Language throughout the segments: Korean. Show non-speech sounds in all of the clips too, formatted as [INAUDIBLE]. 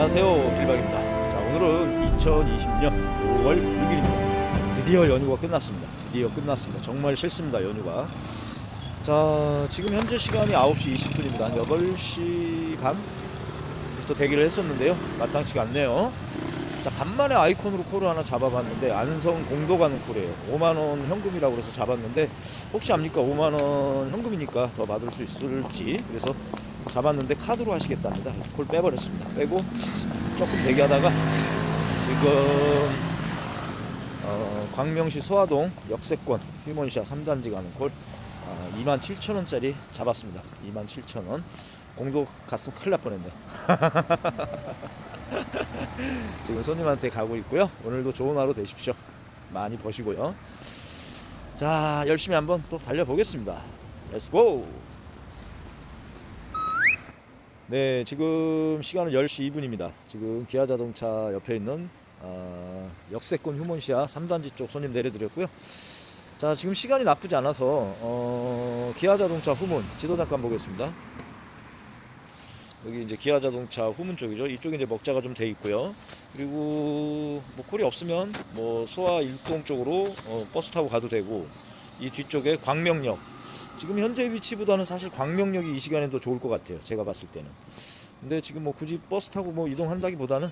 안녕하세요 길박입니다. 자 오늘은 2020년 5월 6일입니다. 드디어 연휴가 끝났습니다. 드디어 끝났습니다. 정말 싫습니다 연휴가. 자 지금 현재 시간이 9시 20분입니다. 한 8시 반부터 대기를 했었는데요. 마땅치가 않네요. 자 간만에 아이콘으로 콜을 하나 잡아봤는데 안성 공도 가는 콜이에요. 5만원 현금이라고 그래서 잡았는데 혹시 압니까? 5만원 현금이니까 더 받을 수 있을지. 그래서 잡았는데 카드로 하시겠답니다 콜 빼버렸습니다 빼고 조금 대기하다가 지금 어, 광명시 소화동 역세권 휴먼샷 3단지 가는 콜 아, 27,000원짜리 잡았습니다 27,000원 공도 갔으면 큰일 날 뻔했네 [LAUGHS] 지금 손님한테 가고 있고요. 오늘도 좋은 하루 되십시오. 많이 버시고요. 자, 열심히 한번 또 달려보겠습니다. 렛츠고! 네, 지금 시간은 10시 2분입니다. 지금 기아 자동차 옆에 있는 어, 역세권 휴먼시아 3단지 쪽 손님 내려드렸고요. 자, 지금 시간이 나쁘지 않아서 어, 기아 자동차 후문 지도 잠깐 보겠습니다. 여기 이제 기아 자동차 후문 쪽이죠. 이쪽에 이제 먹자가 좀 돼 있고요. 그리고 뭐 콜이 없으면 뭐 소아 일동 쪽으로 어, 버스 타고 가도 되고 이 뒤쪽에 광명역. 지금 현재 위치보다는 사실 광명역이 이 시간에도 좋을 것 같아요. 제가 봤을 때는. 근데 지금 뭐 굳이 버스 타고 뭐 이동한다기보다는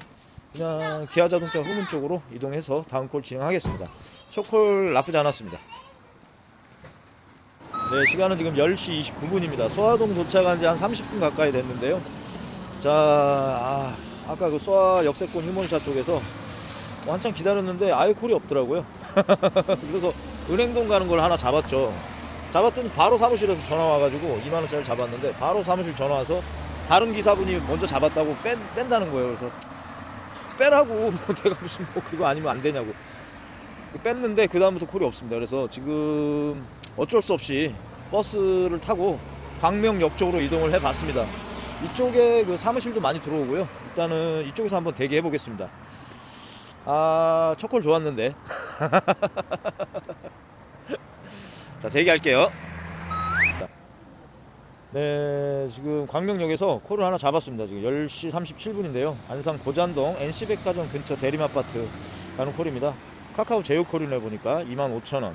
그냥 기아 자동차 후문 쪽으로 이동해서 다음 콜 진행하겠습니다. 첫콜 나쁘지 않았습니다. 네, 시간은 지금 10시 29분입니다. 소화동 도착한 지 한 30분 가까이 됐는데요. 자, 아, 아까 그 소화 역세권 휴먼샷 쪽에서 뭐 한참 기다렸는데 아예 콜이 없더라고요. [LAUGHS] 그래서 은행동 가는 걸 하나 잡았죠. 잡았더니 바로 사무실에서 전화 와가지고 2만 원짜리 잡았는데 바로 사무실 전화 와서 다른 기사분이 먼저 잡았다고 뺀, 뺀다는 거예요. 그래서 빼라고 [LAUGHS] 내가 무슨 뭐 그거 아니면 안 되냐고. 뺐는데 그 다음부터 콜이 없습니다. 그래서 지금 어쩔 수 없이 버스를 타고 광명역 쪽으로 이동을 해봤습니다. 이쪽에 그 사무실도 많이 들어오고요. 일단은 이쪽에서 한번 대기해 보겠습니다. 아, 첫콜 좋았는데. [LAUGHS] 자, 대기할게요. 네, 지금 광명역에서 콜을 하나 잡았습니다. 지금 10시 37분인데요. 안산 고잔동 NC백화점 근처 대림아파트 가는 콜입니다. 카카오 제휴 콜이네 보니까 25,000원.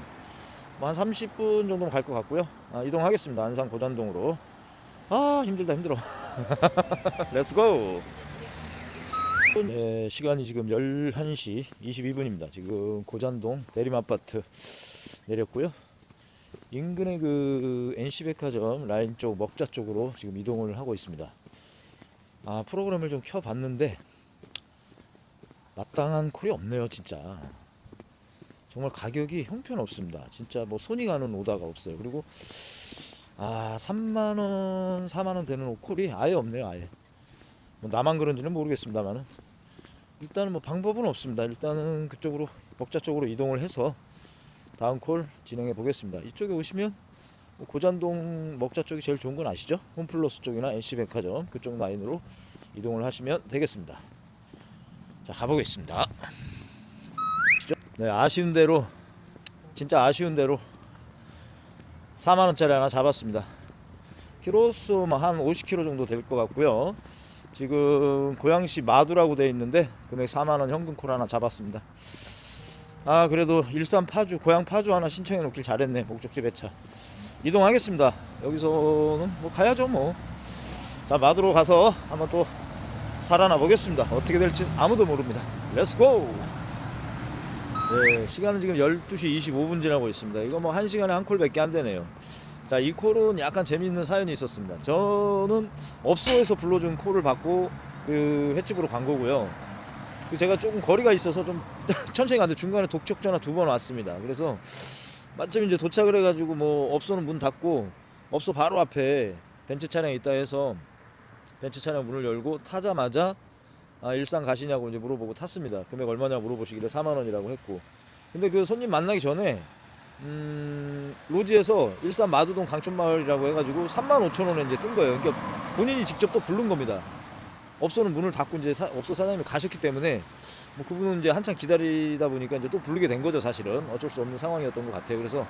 뭐 한 30분 정도 갈것 같고요. 아, 이동하겠습니다. 안산 고잔동으로. 아 힘들다 힘들어. [LAUGHS] 렛츠고. 네, 시간이 지금 11시 22분입니다. 지금 고잔동 대림아파트 내렸고요. 인근의 그 NC백화점 라인 쪽 먹자 쪽으로 지금 이동을 하고 있습니다. 아 프로그램을 좀 켜봤는데 마땅한 콜이 없네요 진짜. 정말 가격이 형편없습니다. 진짜 뭐 손이 가는 오다가 없어요. 그리고 아 3만 원, 4만 원 되는 콜이 아예 없네요. 아예. 뭐 나만 그런지는 모르겠습니다만은 일단은 뭐 방법은 없습니다. 일단은 그쪽으로 먹자 쪽으로 이동을 해서 다음 콜 진행해 보겠습니다. 이쪽에 오시면 뭐 고잔동 먹자 쪽이 제일 좋은 건 아시죠? 홈플러스 쪽이나 NC백화점 그쪽 라인으로 이동을 하시면 되겠습니다. 자 가보겠습니다. 네, 아쉬운 대로 진짜 아쉬운 대로 4만 원짜리 하나 잡았습니다. 키로수 뭐한 50km 정도 될 것 같고요. 지금 고양시 마두라고 돼 있는데 금액 4만 원 현금 콜 하나 잡았습니다. 아 그래도 일산 파주 고양 파주 하나 신청해 놓길 잘했네 목적지 배차 이동하겠습니다. 여기서는 뭐 가야죠 뭐. 자 마두로 가서 한번 또 살아나 보겠습니다. 어떻게 될지 아무도 모릅니다. 렛츠고! 네, 시간은 지금 12시 25분 지나고 있습니다. 이거 뭐 1시간에 한 콜밖에 안 되네요. 자, 이 콜은 약간 재미있는 사연이 있었습니다. 저는 업소에서 불러준 콜을 받고 그 횟집으로 간 거고요. 그 제가 조금 거리가 있어서 좀 [LAUGHS] 천천히 갔는데 중간에 독촉 전화 두 번 왔습니다. 그래서 마침 이제 도착을 해가지고 뭐 업소는 문 닫고 업소 바로 앞에 벤츠 차량이 있다 해서 벤츠 차량 문을 열고 타자마자 아, 일산 가시냐고 이제 물어보고 탔습니다. 금액 얼마냐 물어보시길래 4만 원이라고 했고. 근데 그 손님 만나기 전에 음, 로지에서 일산 마두동 강촌마을이라고 해가지고 3만 5천 원에 이제 뜬 거예요. 그러니까 본인이 직접 또 부른 겁니다. 업소는 문을 닫고 이제 사, 업소 사장님이 가셨기 때문에 뭐 그분은 이제 한참 기다리다 보니까 이제 또 부르게 된 거죠 사실은 어쩔 수 없는 상황이었던 것 같아요. 그래서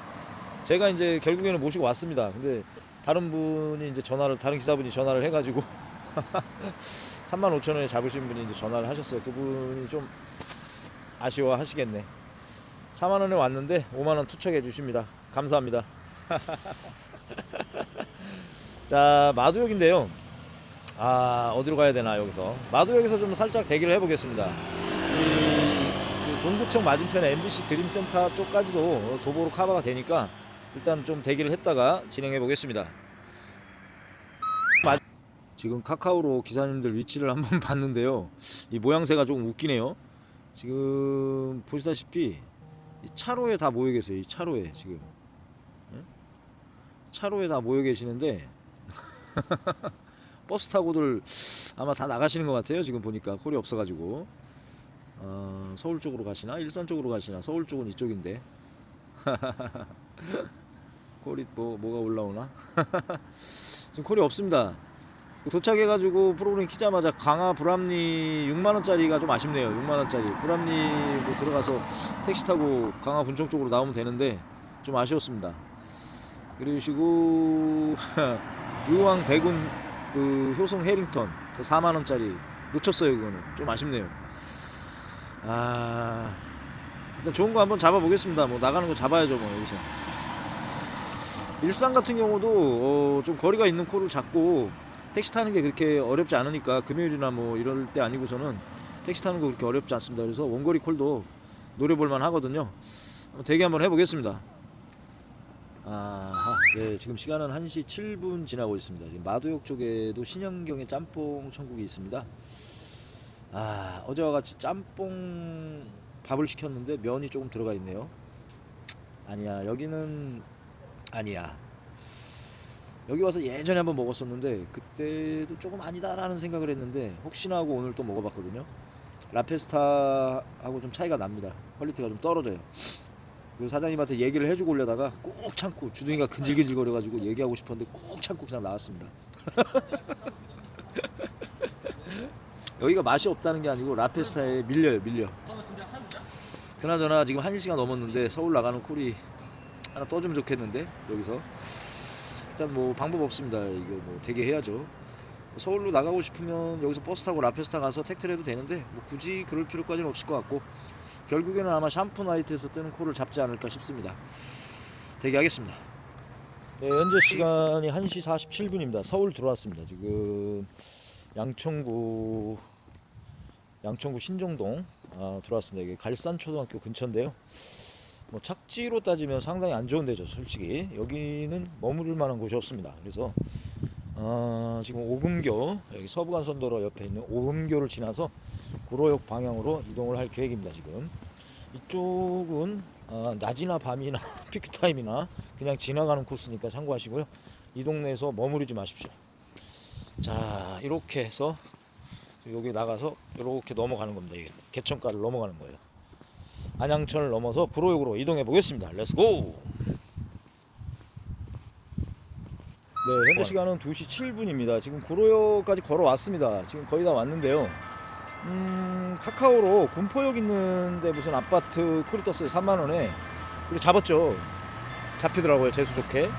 제가 이제 결국에는 모시고 왔습니다. 근데 다른 분이 이제 전화를 다른 기사분이 전화를 해가지고 [LAUGHS] 35,000원에 잡으신 분이 이제 전화를 하셨어요. 그분이 좀 아쉬워 하시겠네. 4만 원에 왔는데 5만 원 투척해 주십니다. 감사합니다. [LAUGHS] 자, 마두역인데요. 아, 어디로 가야 되나 여기서. 마두역에서 좀 살짝 대기를 해 보겠습니다. 그 동구청 맞은편에 MBC 드림센터 쪽까지도 도보로 커버가 되니까 일단 좀 대기를 했다가 진행해 보겠습니다. 마- 지금 카카오로 기사님들 위치를 한번 [LAUGHS] 봤는데요. 이 모양새가 조금 웃기네요. 지금 보시다시피 이 차로에 다 모여 계세요. 이 차로에 지금 예? 차로에 다 모여 계시는데 [LAUGHS] 버스 타고들 아마 다 나가시는 것 같아요. 지금 보니까 콜이 없어가지고 어, 서울 쪽으로 가시나 일산 쪽으로 가시나 서울 쪽은 이쪽인데 [LAUGHS] 콜이 뭐 뭐가 올라오나 [LAUGHS] 지금 콜이 없습니다. 그 도착해가지고 프로그램 키자마자 강화 불암리 6만 원짜리가 좀 아쉽네요. 6만 원짜리 불암리 뭐 들어가서 택시 타고 강화 분청 쪽으로 나오면 되는데 좀 아쉬웠습니다. 그리고 [LAUGHS] 유황 백운 그 효성 해링턴 그 4만 원짜리 놓쳤어요. 그거는 좀 아쉽네요. 아 일단 좋은 거 한번 잡아보겠습니다. 뭐 나가는 거 잡아야죠 뭐 여기서. 일산 같은 경우도 어, 좀 거리가 있는 코를 잡고 택시 타는 게 그렇게 어렵지 않으니까 금요일이나 뭐 이럴 때 아니고서는 택시 타는 거 그렇게 어렵지 않습니다. 그래서 원거리 콜도 노려볼 만 하거든요. 한번 대기 한번 해보겠습니다. 아, 네, 지금 시간은 1시 7분 지나고 있습니다. 지금 마도역 쪽에도 신현경의 짬뽕 천국이 있습니다. 아, 어제와 같이 짬뽕 밥을 시켰는데 면이 조금 들어가 있네요. 아니야, 여기는 아니야. 여기 와서 예전에 한번 먹었었는데 그때도 조금 아니다라는 생각을 했는데 혹시나 하고 오늘 또 먹어봤거든요. 라페스타하고 좀 차이가 납니다. 퀄리티가 좀 떨어져요. 그 사장님한테 얘기를 해주고 올려다가 꾹 참고 주둥이가 근질근질 거려가지고 얘기하고 싶었는데 꾹 참고 그냥 나왔습니다. [LAUGHS] 여기가 맛이 없다는 게 아니고 라페스타에 밀려요, 밀려. 그나저나 지금 1시간 넘었는데 서울 나가는 콜이 하나 떠주면 좋겠는데 여기서 일단 뭐 방법 없습니다. 이거 뭐 되게 해야죠. 서울로 나가고 싶으면 여기서 버스 타고 라페스타 가서 택트를 해도 되는데 뭐 굳이 그럴 필요까지는 없을 것 같고 결국에는 아마 샴푸 나이트에서 뜨는 콜을 잡지 않을까 싶습니다. 대기하겠습니다. 네, 현재 시간이 1시 47분입니다. 서울 들어왔습니다. 지금 양천구 양천구 신정동 아, 들어왔습니다. 이게 갈산초등학교 근처인데요. 뭐 착지로 따지면 상당히 안 좋은 데죠, 솔직히. 여기는 머무를 만한 곳이 없습니다. 그래서 어, 지금 오금교 여기 서부간선도로 옆에 있는 오금교를 지나서 구로역 방향으로 이동을 할 계획입니다. 지금 이쪽은 어, 낮이나 밤이나 [LAUGHS] 피크 타임이나 그냥 지나가는 코스니까 참고하시고요. 이 동네에서 머무르지 마십시오. 자, 이렇게 해서 여기 나가서 이렇게 넘어가는 겁니다. 개천가를 넘어가는 거예요. 안양천을 넘어서 구로역으로 이동해 보겠습니다. 렛츠고! 네, 현재 시간은 2시 7분입니다. 지금 구로역까지 걸어왔습니다. 지금 거의 다 왔는데요. 음, 카카오로 군포역 있는데 무슨 아파트 떴어요. 3만원에. 그리고 잡았죠. 잡히더라고요. 재수 좋게.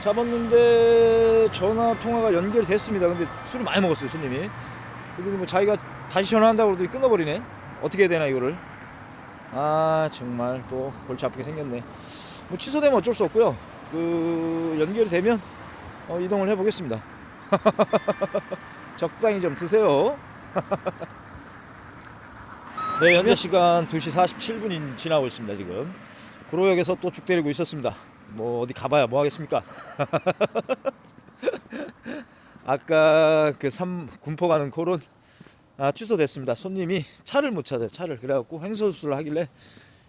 잡았는데 전화 통화가 연결이 됐습니다. 근데 술을 많이 먹었어요. 손님이. 그러더니 뭐 자기가 다시 전화한다고 그러더니 끊어버리네. 어떻게 해야 되나 이거를. 아 정말 또 골치 아프게 생겼네. 뭐 취소되면 어쩔 수 없고요. 그 연결이 되면 어, 이동을 해보겠습니다. [LAUGHS] 적당히 좀 드세요. [LAUGHS] 네, 현재 시간 2시 47분이 지나고 있습니다, 지금. 구로역에서 또 죽 때리고 있었습니다. 뭐, 어디 가봐야 뭐 하겠습니까? [LAUGHS] 아까 그 삼, 군포 가는 콜은 아, 취소됐습니다. 손님이 차를 못 찾아요, 차를. 그래갖고 횡소수를 하길래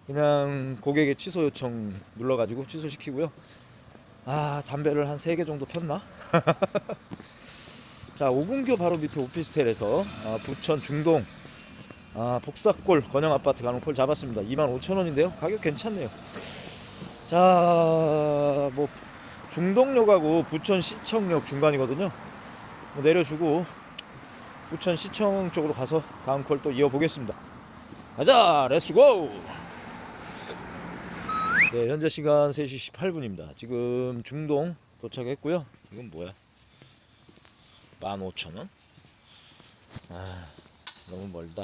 그냥 고객의 취소 요청 눌러가지고 취소시키고요. 아, 담배를 한세개 정도 폈나? [LAUGHS] 자, 오금교 바로 밑에 오피스텔에서 아, 부천 중동 아, 복사골 건영 아파트 가는 콜 잡았습니다. 25,000원인데요. 가격 괜찮네요. 자, 뭐 중동역하고 부천 시청역 중간이거든요. 뭐 내려주고 부천 시청 쪽으로 가서 다음 콜 또 이어보겠습니다. 가자, 렛츠고! 네, 현재 시간 3시 18분입니다. 지금 중동 도착했고요. 이건 뭐야? 15,000원? 아, 너무 멀다.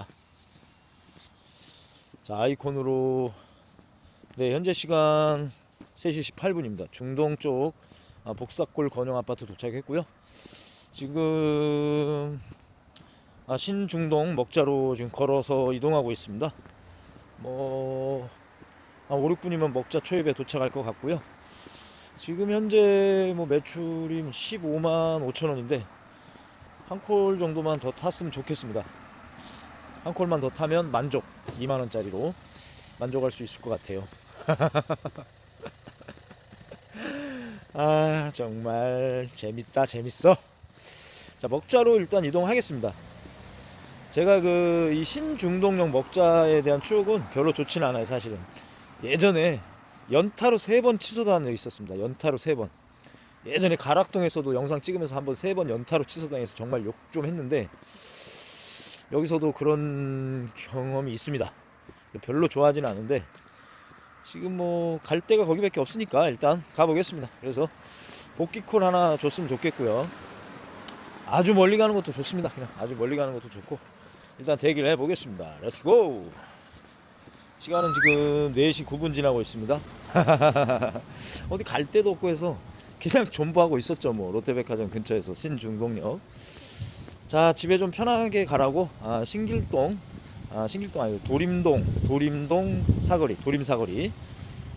자, 아이콘으로 네, 현재 시간 3시 18분입니다. 중동 쪽 아, 복사골 건영 아파트 도착했고요. 지금 아, 신중동 먹자로 지금 걸어서 이동하고 있습니다. 뭐, 한 5, 6분이면 먹자 초입에 도착할 것 같고요. 지금 현재 뭐 매출이 15만 5천 원인데 한 콜 정도만 더 탔으면 좋겠습니다. 한 콜만 더 타면 만족 2만 원짜리로 만족할 수 있을 것 같아요. [LAUGHS] 아 정말 재밌다 재밌어. 자 먹자로 일단 이동하겠습니다. 제가 그 이 신중동역 먹자에 대한 추억은 별로 좋지는 않아요 사실은. 예전에 연타로 세 번 취소당한 적이 있었습니다. 연타로 세 번. 예전에 가락동에서도 영상 찍으면서 한번 세 번 연타로 취소당해서 정말 욕 좀 했는데 여기서도 그런 경험이 있습니다. 별로 좋아하지는 않은데 지금 뭐 갈 데가 거기밖에 없으니까 일단 가보겠습니다. 그래서 복귀콜 하나 줬으면 좋겠고요. 아주 멀리 가는 것도 좋습니다. 그냥 아주 멀리 가는 것도 좋고 일단 대기를 해보겠습니다. 렛츠고! 시간은 지금 4시 9분 지나고 있습니다. [LAUGHS] 어디 갈 데도 없고 해서 그냥 존버하고 있었죠. 뭐 롯데백화점 근처에서 신중동역. 자 집에 좀 편하게 가라고 아, 신길동 아, 신길동 아니고 도림동 도림동 사거리 도림 사거리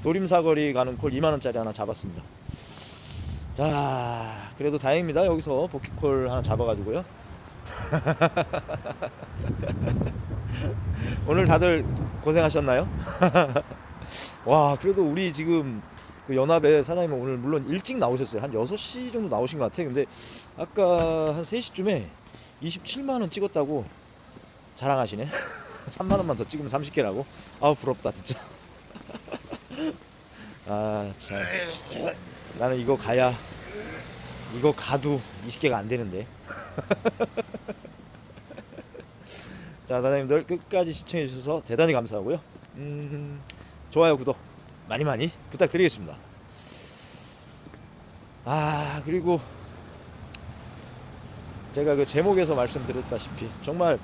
도림 사거리 가는 콜 2만 원짜리 하나 잡았습니다. 자 그래도 다행입니다. 여기서 복귀콜 하나 잡아가지고요. [LAUGHS] 오늘 다들 고생하셨나요? [LAUGHS] 와 그래도 우리 지금 그 연합의 사장님은 오늘 물론 일찍 나오셨어요. 한 6시 정도 나오신 것 같아. 근데 아까 한 3시쯤에 27만 원 찍었다고 자랑하시네. [LAUGHS] 3만 원만 더 찍으면 30개라고. 아우 부럽다 진짜. [LAUGHS] 아 참. 나는 이거 가야 이거 가도 20개가 안 되는데. 자 사장님들 끝까지 시청해 주셔서 대단히 감사하고요. 음, 좋아요 구독 많이 많이 부탁드리겠습니다. 아 그리고 제가 그 제목에서 말씀드렸다시피 정말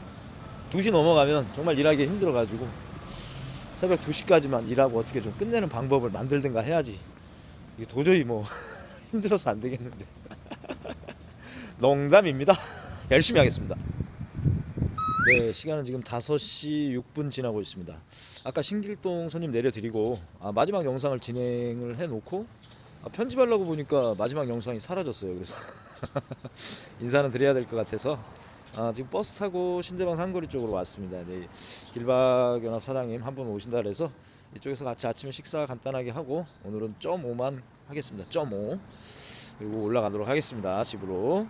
2시 넘어가면 정말 일하기 힘들어 가지고 새벽 2시까지만 일하고 어떻게 좀 끝내는 방법을 만들든가 해야지 이게 도저히 뭐 [LAUGHS] 힘들어서 안 되겠는데 [LAUGHS] 농담입니다 [LAUGHS] 열심히 하겠습니다 네 시간은 지금 5시 6분 지나고 있습니다 아까 신길동 손님 내려드리고 아, 마지막 영상을 진행을 해놓고 아, 편집하려고 보니까 마지막 영상이 사라졌어요 그래서 [LAUGHS] 인사는 드려야 될 것 같아서 아, 지금 버스 타고 신대방 상거리 쪽으로 왔습니다. 이제 길박 연합 사장님 한 분 오신다 그래서 이쪽에서 같이 아침에 식사 간단하게 하고 오늘은 점 5만 하겠습니다. 점 5. 그리고 올라가도록 하겠습니다. 집으로.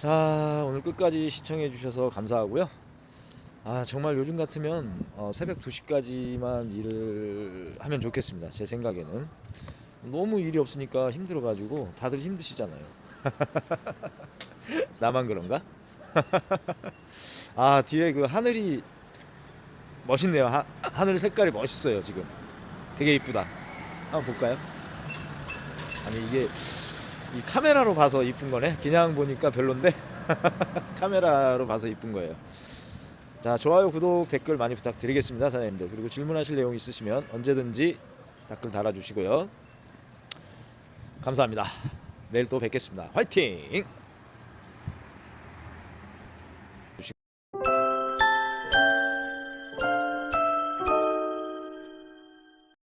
자, 오늘 끝까지 시청해 주셔서 감사하고요. 아, 정말 요즘 같으면 어, 새벽 2시까지만 일을 하면 좋겠습니다. 제 생각에는. 너무 일이 없으니까 힘들어 가지고 다들 힘드시잖아요. [LAUGHS] 나만 그런가? [LAUGHS] 아 뒤에 그 하늘이 멋있네요. 하, 하늘 색깔이 멋있어요 지금. 되게 이쁘다. 한번 볼까요? 아니 이게 이 카메라로 봐서 이쁜 거네. 그냥 보니까 별론데 [LAUGHS] 카메라로 봐서 이쁜 거예요. 자 좋아요, 구독, 댓글 많이 부탁드리겠습니다, 사장님들. 그리고 질문하실 내용 있으시면 언제든지 댓글 달아주시고요. 감사합니다. 내일 또 뵙겠습니다. 화이팅!